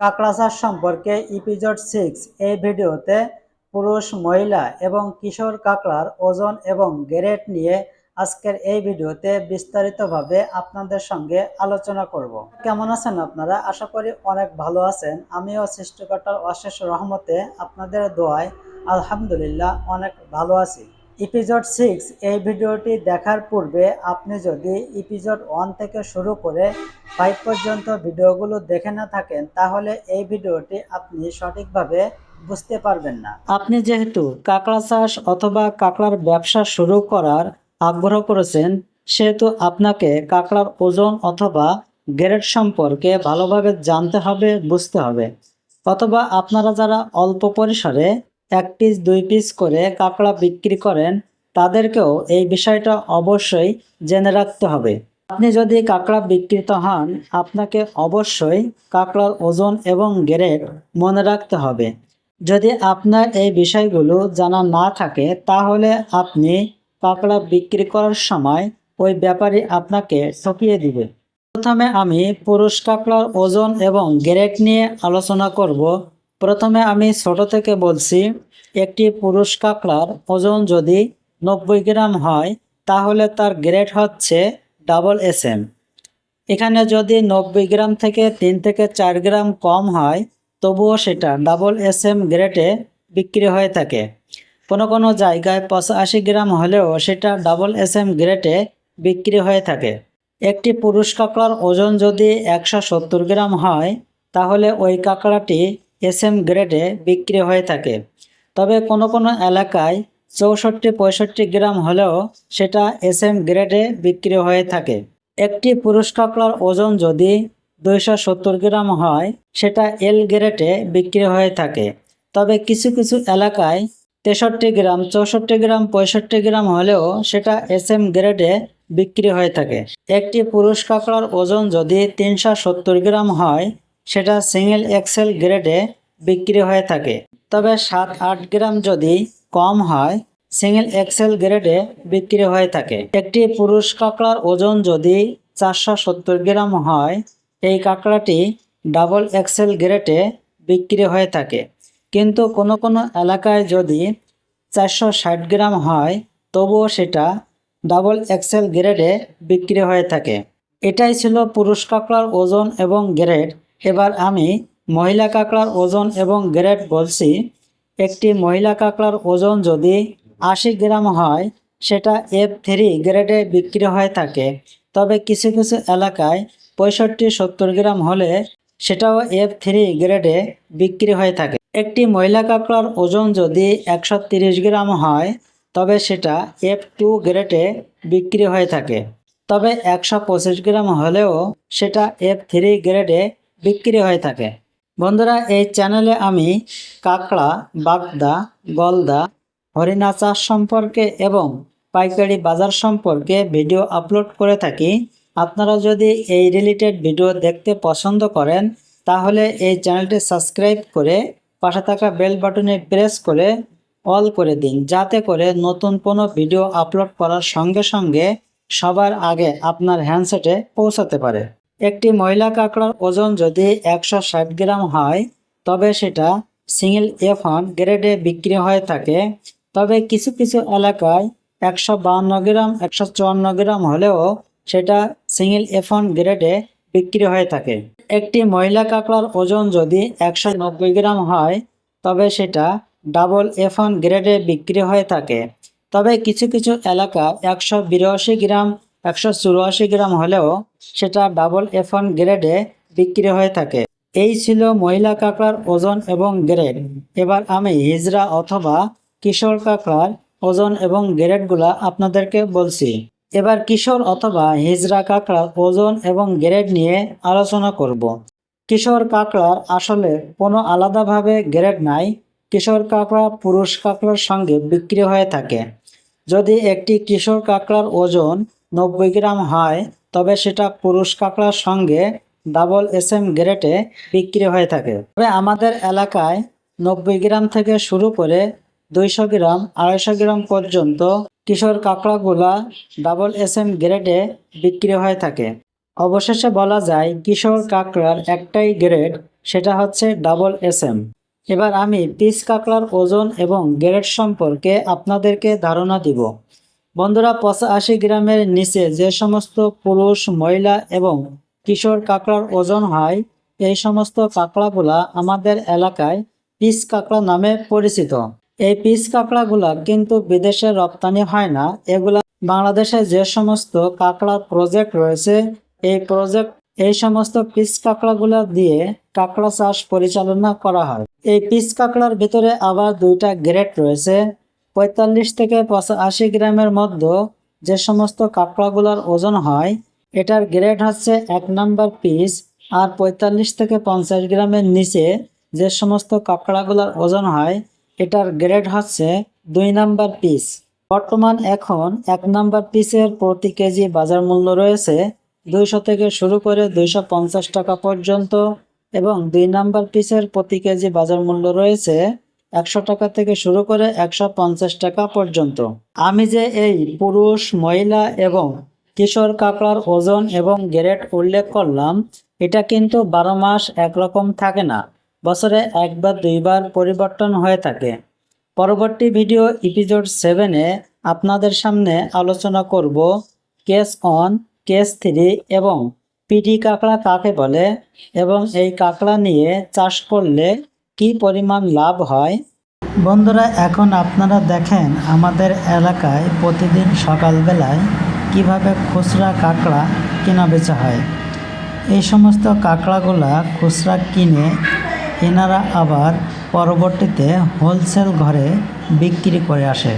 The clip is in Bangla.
কাঁকড়া চাষ সম্পর্কে ইপিজোড সিক্স এই ভিডিওতে পুরুষ, মহিলা এবং কিশোর কাঁকড়ার ওজন এবং গ্রেড নিয়ে আজকের এই ভিডিওতে বিস্তারিতভাবে আপনাদের সঙ্গে আলোচনা করব। কেমন আছেন আপনারা? আশা করি অনেক ভালো আছেন। আমিও সৃষ্টিকর্তার অশেষ রহমতে আপনাদের দোয়ায় আলহামদুলিল্লাহ অনেক ভালো আছি। এপিজোড সিক্স এই ভিডিওটি দেখার পূর্বে আপনি যদি এপিজোড ওয়ান থেকে শুরু করে ফাইভ পর্যন্ত ভিডিওগুলো দেখে না থাকেন, তাহলে এই ভিডিওটি আপনি সঠিকভাবে বুঝতে পারবেন না। আপনি যেহেতু কাঁকড়া চাষ অথবা কাঁকড়ার ব্যবসা শুরু করার আগ্রহ করেছেন, সেহেতু আপনাকে কাঁকড়ার ওজন অথবা গ্রেড সম্পর্কে ভালোভাবে জানতে হবে, বুঝতে হবে। অথবা আপনারা যারা অল্প পরিসরে এক পিস দুই পিস করে কাঁকড়া বিক্রি করেন, তাদেরকেও এই বিষয়টা অবশ্যই জেনে রাখতে হবে। আপনি যদি কাঁকড়া বিক্রিত হন, আপনাকে অবশ্যই কাঁকড়ার ওজন এবং গ্রেড মনে রাখতে হবে। যদি আপনার এই বিষয়গুলো জানা না থাকে, তাহলে আপনি কাঁকড়া বিক্রি করার সময় ওই ব্যাপারী আপনাকে ঠকিয়ে দিবে। প্রথমে আমি পুরুষ কাঁকড়ার ওজন এবং গ্রেড নিয়ে আলোচনা করব। প্রথমে আমি ছোট থেকে বলছি, একটি পুরুষ কাঁকড়ার ওজন যদি নব্বই গ্রাম হয়, তাহলে তার গ্রেড হচ্ছে ডাবল এস এম এখানে যদি নব্বই গ্রাম থেকে তিন থেকে চার গ্রাম কম হয়, তবুও সেটা ডাবল এস এম গ্রেডে বিক্রি হয়ে থাকে। কোনো কোনো জায়গায় পঁচাশি গ্রাম হলেও সেটা ডাবল এস এম গ্রেডে বিক্রি হয়ে থাকে। একটি পুরুষ কাঁকড়ার ওজন যদি একশো সত্তর গ্রাম হয়, তাহলে ওই কাঁকড়াটি এস এম গ্রেডে বিক্রি হয়ে থাকে। তবে কোনো কোনো এলাকায় চৌষট্টি পঁয়ষট্টি গ্রাম হলেও সেটা এস এম গ্রেডে বিক্রি হয়ে থাকে। একটি পুরুষ কাঁকড়ার ওজন যদি দুইশো সত্তর গ্রাম হয়, সেটা এল গ্রেডে বিক্রি হয়ে থাকে। তবে কিছু কিছু এলাকায় তেষট্টি গ্রাম, চৌষট্টি গ্রাম, পঁয়ষট্টি গ্রাম হলেও সেটা এস এম গ্রেডে বিক্রি হয়ে থাকে। একটি পুরুষ কাঁকড়ার ওজন যদি তিনশো সত্তর গ্রাম হয় সেটা সিঙ্গেল এক্সেল গ্রেডে বিক্রি হয়ে থাকে। তবে সাত আট গ্রাম যদি কম হয় সিঙ্গেল এক্সেল গ্রেডে বিক্রি হয়ে থাকে। একটি পুরুষ কাঁকড়ার ওজন যদি চারশো সত্তর গ্রাম হয়, এই কাঁকড়াটি ডাবল এক্সেল গ্রেডে বিক্রি হয়ে থাকে। কিন্তু কোনো কোনো এলাকায় যদি চারশো ষাট গ্রাম হয়, তবুও সেটা ডাবল এক্সেল গ্রেডে বিক্রি হয়ে থাকে। এটাই ছিল পুরুষ কাঁকড়ার ওজন এবং গ্রেড এবার আমি মহিলা কাঁকড়ার ওজন এবং গ্রেড বলছি, একটি মহিলা কাঁকড়ার ওজন যদি আশি গ্রাম হয়, সেটা এফ থ্রি গ্রেডে বিক্রি হয়ে থাকে। তবে কিছু কিছু এলাকায় পঁয়ষট্টি সত্তর গ্রাম হলে সেটাও এফ থ্রি গ্রেডে বিক্রি হয়ে থাকে। একটি মহিলা কাঁকড়ার ওজন যদি একশো তিরিশ গ্রাম হয়, তবে সেটা এফ টু গ্রেডে বিক্রি হয়ে থাকে। তবে একশো পঁচিশ গ্রাম হলেও সেটা এফ থ্রি গ্রেডে বিক্রি হয়ে থাকে। বন্ধুরা, এই চ্যানেলে আমি কাঁকড়া, বাগদা, গলদা, হরিণা চাষ সম্পর্কে এবং পাইকারি বাজার সম্পর্কে ভিডিও আপলোড করে থাকি। আপনারা যদি এই রিলেটেড ভিডিও দেখতে পছন্দ করেন, তাহলে এই চ্যানেলটি সাবস্ক্রাইব করে পাশে থাকা বেল বাটনে প্রেস করে অল করে দিন, যাতে করে নতুন কোনো ভিডিও আপলোড করার সঙ্গে সঙ্গে সবার আগে আপনার হ্যান্ডসেটে পৌঁছাতে পারে। একটি মহিলা কাঁকড়ার ওজন যদি একশো ষাট গ্রাম হয়, তবে সেটা সিঙ্গেল এফ গ্রেডে বিক্রি হয়ে থাকে। তবে কিছু কিছু এলাকায় একশো বাহান্ন গ্রাম, একশো চুয়ান্ন গ্রাম হলেও সেটা সিঙ্গেল এফ গ্রেডে বিক্রি হয়ে থাকে। একটি মহিলা কাঁকড়ার ওজন যদি একশো নব্বই গ্রাম হয়, তবে সেটা ডাবল এফ গ্রেডে বিক্রি হয়ে থাকে। তবে কিছু কিছু এলাকা একশো বিরাশি গ্রাম একশো চুরাশি গ্রাম হলেও সেটা ডাবল এফ ওয়ান গ্রেডে বিক্রি হয়ে থাকে। এই ছিল মহিলা কাঁকড়ার ওজন এবং গ্রেড। এবার আমি হিজড়া অথবা কিশোর কাঁকড়ার ওজন এবং গ্রেডগুলা আপনাদেরকে বলছি। এবার কিশোর অথবা হিজড়া কাঁকড়ার ওজন এবং গ্রেড নিয়ে আলোচনা করব। কিশোর কাঁকড়ার আসলে কোনো আলাদাভাবে গ্রেড নাই। কিশোর কাঁকড়া পুরুষ কাঁকড়ার সঙ্গে বিক্রি হয়ে থাকে। যদি একটি কিশোর কাঁকড়ার ওজন নব্বই গ্রাম হয়, তবে সেটা পুরুষ কাঁকড়ার সঙ্গে ডাবল এস এম গ্রেটে বিক্রি হয়ে থাকে। তবে আমাদের এলাকায় নব্বই গ্রাম থেকে শুরু করে দুইশো গ্রাম, আড়াইশো গ্রাম পর্যন্ত কিশোর কাঁকড়াগুলা ডাবল এস এম গ্রেডে বিক্রি হয়ে থাকে। অবশেষে বলা যায়, কিশোর কাঁকড়ার একটাই গ্রেড সেটা হচ্ছে ডাবল এস এম এবার আমি পিস কাঁকড়ার ওজন এবং গ্রেড সম্পর্কে আপনাদেরকে ধারণা দিব। বন্ধুরা পঁচাশি গ্রামের নিচে যে সমস্ত পুরুষ, মহিলা এবং কিশোর কাঁকড়ার ওজন হয়, এই সমস্ত কাঁকড়াগুলা আমাদের এলাকায় পিস কাঁকড়া নামে পরিচিত। এই পিস কাঁকড়াগুলা কিন্তু বিদেশে রপ্তানি হয় না। এগুলা বাংলাদেশে যে সমস্ত কাঁকড়ার প্রজেক্ট রয়েছে, এই প্রজেক্ট, এই সমস্ত পিস কাঁকড়াগুলা দিয়ে কাঁকড়া চাষ পরিচালনা করা হয়। এই পিস কাঁকড়ার ভিতরে আবার দুইটা গ্রেড রয়েছে। পঁয়তাল্লিশ থেকে পঁচাশি গ্রামের মধ্যে যে সমস্ত কাঁকড়াগুলোর ওজন হয়, এটার গ্রেড হচ্ছে এক নাম্বার পিস আর পঁয়তাল্লিশ থেকে পঞ্চাশ গ্রামের নিচে যে সমস্ত কাঁকড়াগুলোর ওজন হয়, এটার গ্রেড হচ্ছে দুই নাম্বার পিস বর্তমান এখন এক নাম্বার পিসের প্রতি কেজি বাজার মূল্য রয়েছে দুইশো থেকে শুরু করে দুইশো পঞ্চাশ টাকা পর্যন্ত এবং দুই নাম্বার পিসের প্রতি কেজি বাজার মূল্য রয়েছে একশো টাকা থেকে শুরু করে একশো পঞ্চাশ টাকা পর্যন্ত। আমি যে এই পুরুষ, মহিলা এবং কিশোর কাঁকড়ার ওজন এবং গ্রেড উল্লেখ করলাম, এটা কিন্তু বারো মাস একরকম থাকে না। বছরে একবার, দুইবার পরিবর্তন হয়ে থাকে। পরবর্তী ভিডিও এপিসোড সেভেনে আপনাদের সামনে আলোচনা করব কেস অন কেস থ্রি এবং পিটি কাঁকড়া কাকে বলে এবং এই কাঁকড়া নিয়ে চাষ করলে কি পরিমাণ লাভ হয়? বন্ধুরা, এখন আপনারা দেখেন আমাদের এলাকায় প্রতিদিন সকালবেলায় কীভাবে খুচরা, কাঁকড়া কেনা বেচা হয়। এই সমস্ত কাঁকড়াগুলা খুচরা কিনে এনারা আবার পরবর্তীতে হোলসেল ঘরে বিক্রি করে আসে।